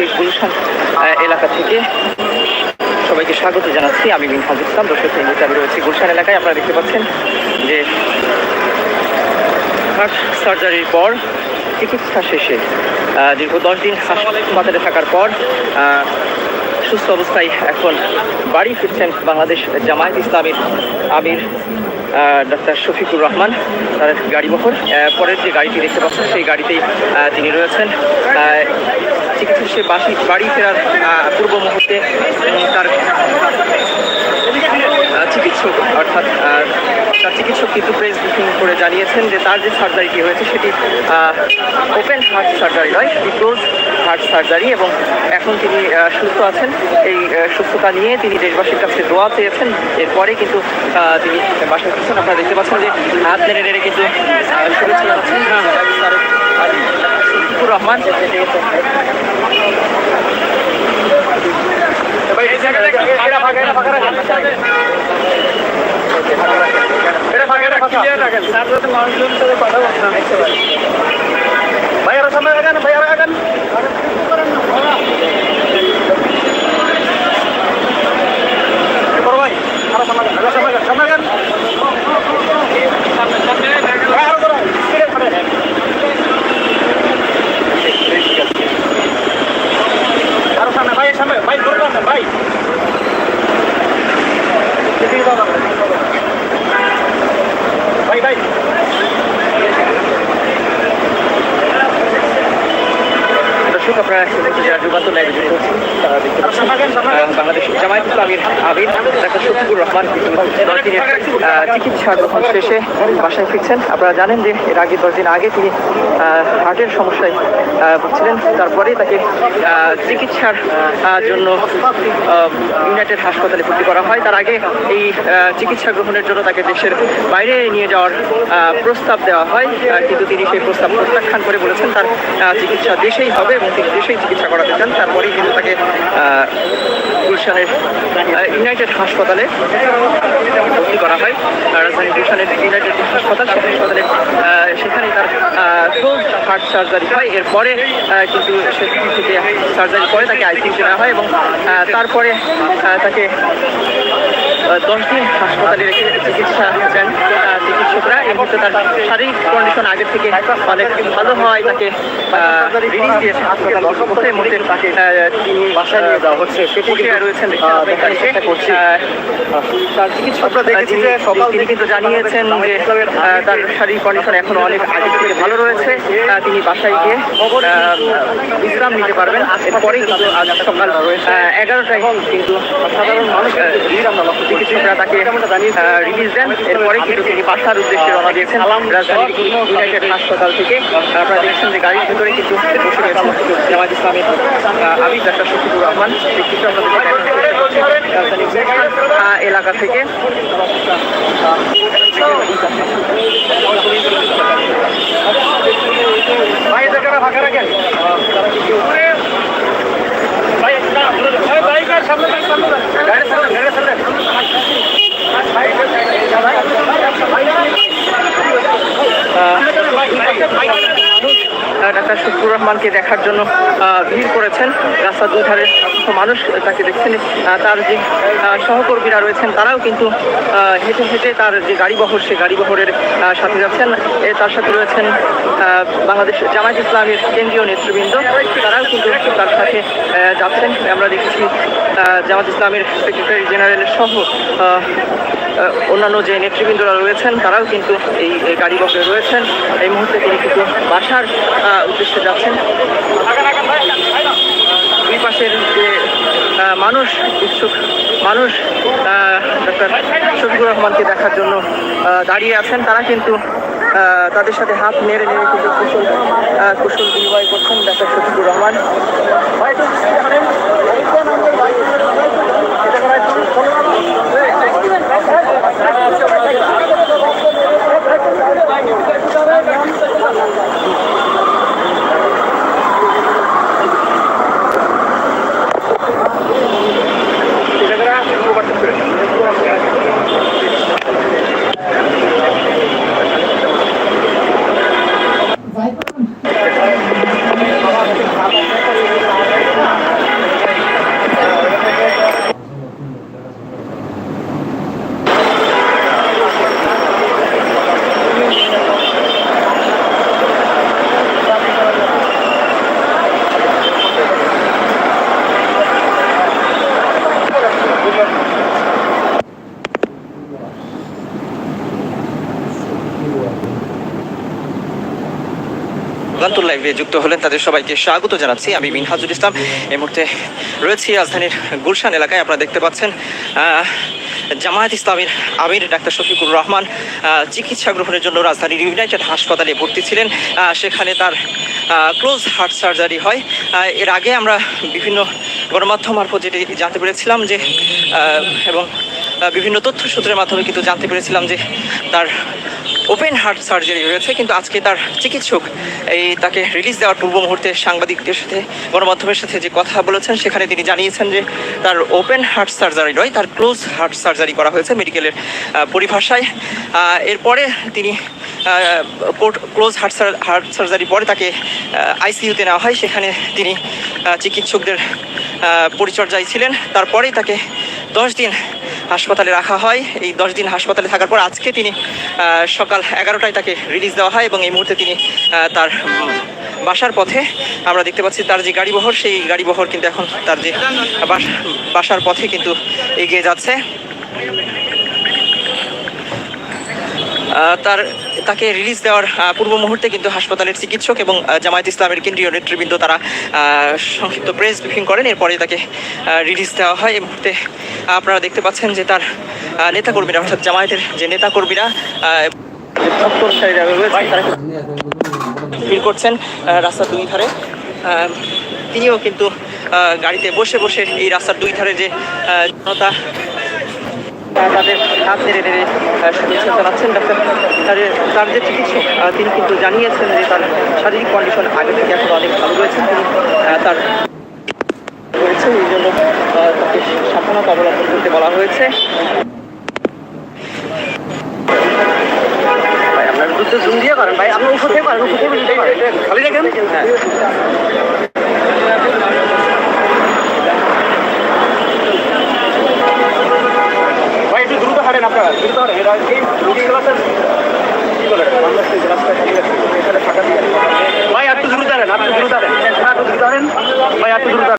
রয়েছি গুলশান এলাকা থেকে সবাইকে স্বাগত জানাচ্ছি। আমি মিনহাজ ইসলাম, দর্শক এই আমি রয়েছি গুলশান এলাকায়। আপনারা দেখতে পাচ্ছেন যে হার্ট সার্জারির পর চিকিৎসা শেষে দীর্ঘ দশ দিন হাসপাতালে থাকার পর সুস্থ অবস্থায় এখন বাড়ি ফিরছেন বাংলাদেশ জামায়াত ইসলামীর আমির ডক্টর শফিকুর রহমান, তার গাড়ি বহর। পরের যে গাড়িটি দেখতে পাচ্ছেন, সেই গাড়িতেই তিনি রয়েছেন। শেষে বাসি বাড়ি ফেরার পূর্ব মুহূর্তে তার চিকিৎসক, অর্থাৎ তার চিকিৎসক কিন্তু প্রেস ব্রিফিং করে জানিয়েছেন যে তার যে সার্জারিটি হয়েছে সেটি ওপেন হার্ট সার্জারি নয়, সেটি ক্লোজ হার্ট সার্জারি এবং এখন তিনি সুস্থ আছেন। এই সুস্থতা নিয়ে তিনি দেশবাসীর কাছে দোয়া চেয়েছেন। এরপরে কিন্তু তিনি বাসায় ফিরছেন। আপনারা দেখতে পাচ্ছেন যে হাত নেড়ে নেড়ে কিন্তু শুভেচ্ছা জানাচ্ছেন। তার কথা রহমান ভাইয়ারা সামনে রাখেন ভাইয়ারা রাখেন বড় ভাই আরও সামনে রাখেন, আরও সামনে রাখেন, সামনে রাখেন। ভাই, আরও ধরো, স্পিডে ছাড়েন। আরও সামনে, ভাই, সামনে, ভাই, ধরে রাখেন, ভাই। এদিকে যাও না, ভাই, ভাই। দর্শক আপনারা মুহূর্তে যারা রহমান আহ, চিকিৎসা গ্রহণ শেষে বাসায় ফিরছেন আপনারা জানেন যে এর আগে দশ দিন আগে তিনি হার্টের সমস্যায় ভুগছিলেন তারপরে তাকে চিকিৎসার জন্য ইউনাইটেড হাসপাতালে ভর্তি করা হয় তার আগে এই চিকিৎসা গ্রহণের জন্য তাকে দেশের বাইরে নিয়ে যাওয়ার প্রস্তাব দেওয়া হয় কিন্তু তিনি সেই প্রস্তাব প্রত্যাখ্যান করে বলেছেন তার চিকিৎসা দেশেই হবে এবং তিনি দেশেই চিকিৎসা করাতে চান, তারপরেই কিন্তু তাকে গুলশানের ইউনাইটেড হাসপাতালে ভর্তি করা হয়। রাজধানী গুলশানের ইউনাইটেড হাসপাতাল, সেই হাসপাতালে সেখানে তার ক্লোজ হার্ট সার্জারি হয়। এরপরে কিন্তু সেখান থেকে সার্জারি করে, তাকে আইসিইউতে নেওয়া হয় এবং তারপরে তাকে দশ দিন হাসপাতালে রেখে চিকিৎসা দেন চিকিৎসকরা। এই মুহূর্তে তার শারীরিক কন্ডিশন আগের থেকে অনেক ভালো হয় তাকে রিলিজ দিয়েছে হাসপাতাল কর্তৃপক্ষ। এই তাকে তিনি বাসায় নিয়ে যাওয়া হচ্ছে। রয়েছেন তার চিকিৎসক আমরা দেখেছি যে সকাল তিনি কিন্তু জানিয়েছেন যে তার শারীরিক কন্ডিশন এখনও অনেক আগের থেকে ভালো রয়েছে। তিনি বাসায় গিয়ে বিশ্রাম নিতে পারবেন। এরপরেই কিন্তু আজ সকাল এগারোটায় কিন্তু সাধারণ মানুষ চিকিৎসকরা তাকে রিলিজ দেন। এরপরে কিন্তু তিনি বাসার উদ্দেশ্যে রওনা দিয়েছেন রাজধানীর ইউনাইটেড হাসপাতাল থেকে। আপনারা দেখছেন যে গাড়ির ভিতরে কিন্তু বসে রয়েছেন জামাত ইসলামের আমি ডাক্তার শফিকুর রহমান। এলাকা থেকে। хорошо. ডাক্তার রহমানকে দেখার জন্য ভিড় করেছেন। রাস্তার দুই ধারে মানুষ তাকে দেখছেন। তার যে সহকর্মীরা রয়েছেন তারাও কিন্তু হেঁটে হেঁটে তার যে গাড়িবহর সে সেই গাড়ি বহরের আহ, সাথে যাচ্ছেন। তার সাথে রয়েছেন বাংলাদেশ জামায়াত ইসলামের কেন্দ্রীয় নেতৃবৃন্দ। তারাও কিন্তু তার সাথে যাচ্ছেন। আমরা দেখেছি জামাত ইসলামের সেক্রেটারি জেনারেলের সহ অন্যান্য যে নেতৃবৃন্দরা রয়েছেন তারাও কিন্তু এই গাড়ি বহরে রয়েছেন। এই মুহূর্তে তিনি কিন্তু বাসার উদ্দেশ্যে যাচ্ছেন। দুই পাশের যে মানুষ, ইচ্ছুক মানুষ ডক্টর শফিকুর রহমানকে দেখার জন্য দাঁড়িয়ে আছেন। তারা কিন্তু তাদের সাথে হাত নেড়ে নেড়ে কিন্তু কুশল কুশল বিনিময় করছেন ডক্টর শফিকুর রহমান। লাইভে যুক্ত হলেন তাদের সবাইকে স্বাগত জানাচ্ছি। আমি মিনহাজুল ইসলাম। এই মুহূর্তে রয়েছি রাজধানীর গুলশান এলাকায়। আপনারা দেখতে পাচ্ছেন জামায়াত ইসলামের আমির ডাক্তার শফিকুর রহমান চিকিৎসা গ্রহণের জন্য রাজধানীর ইউনাইটেড হাসপাতালে ভর্তি ছিলেন। সেখানে তার ক্লোজ হার্ট সার্জারি হয়। এর আগে আমরা বিভিন্ন গণমাধ্যম মারফত যেটি জানতে পেরেছিলাম যে এবং বিভিন্ন তথ্য সূত্রের মাধ্যমে কিন্তু জানতে পেরেছিলাম যে তার ওপেন হার্ট সার্জারি হয়েছে, কিন্তু আজকে তার চিকিৎসক এই তাকে রিলিজ দেওয়ার পূর্ব মুহূর্তে সাংবাদিকদের সাথে, গণমাধ্যমের সাথে যে কথা বলেছেন, সেখানে তিনি জানিয়েছেন যে তার ওপেন হার্ট সার্জারি নয়, তার ক্লোজ হার্ট সার্জারি করা হয়েছে মেডিকেলের পরিভাষায়। এরপরে তিনি ক্লোজ হার্ট হার্ট সার্জারি পরে তাকে আইসিইউতে নেওয়া হয়। সেখানে তিনি চিকিৎসকদের পরিচর্যায় ছিলেন। তারপরেই তাকে দশ দিন হাসপাতালে রাখা হয়। এই দশ দিন হাসপাতালে থাকার পর আজকে তিনি সকাল এগারোটায় তাকে রিলিজ দেওয়া হয় এবং এই মুহূর্তে তিনি তার বাসার পথে আমরা দেখতে পাচ্ছি তার যে গাড়ি বহর সেই গাড়ি বহর কিন্তু এখন তার যে বাস- বাসার পথে কিন্তু এগিয়ে যাচ্ছে। তার তাকে রিলিজ দেওয়ার পূর্ব মুহূর্তে কিন্তু হাসপাতালের চিকিৎসক এবং জামায়াত ইসলামের কেন্দ্রীয় নেতৃবৃন্দ তারা সংক্ষিপ্ত প্রেস ব্রিফিং করেন। এরপরে তাকে রিলিজ দেওয়া হয়। এই মুহূর্তে আপনারা দেখতে পাচ্ছেন যে তার নেতাকর্মীরা, অর্থাৎ জামায়াতের যে নেতাকর্মীরা ফিল করছেন রাস্তার দুই ধারে। তিনিও কিন্তু গাড়িতে বসে বসে এই রাস্তার দুই ধারে যে জনতা তাদের হাত নেড়ে আহ, শুভেচ্ছা জানাচ্ছেন ডাক্তার। তার তার যে চিকিৎসক তিনি কিন্তু জানিয়েছেন যে তার শারীরিক কন্ডিশন আগে থেকে এখন অনেক ভালো রয়েছেন তিনি তার রয়েছে এই জন্য তাকে সাবধানতা অবলম্বন করতে বলা হয়েছে। ভাই আপনার দুধ জুম দিয়ে করেন। ভাই আপনি উপর থেকে পারেন উপর থেকে পারেন খালি রাখেন হ্যাঁ। 右側車両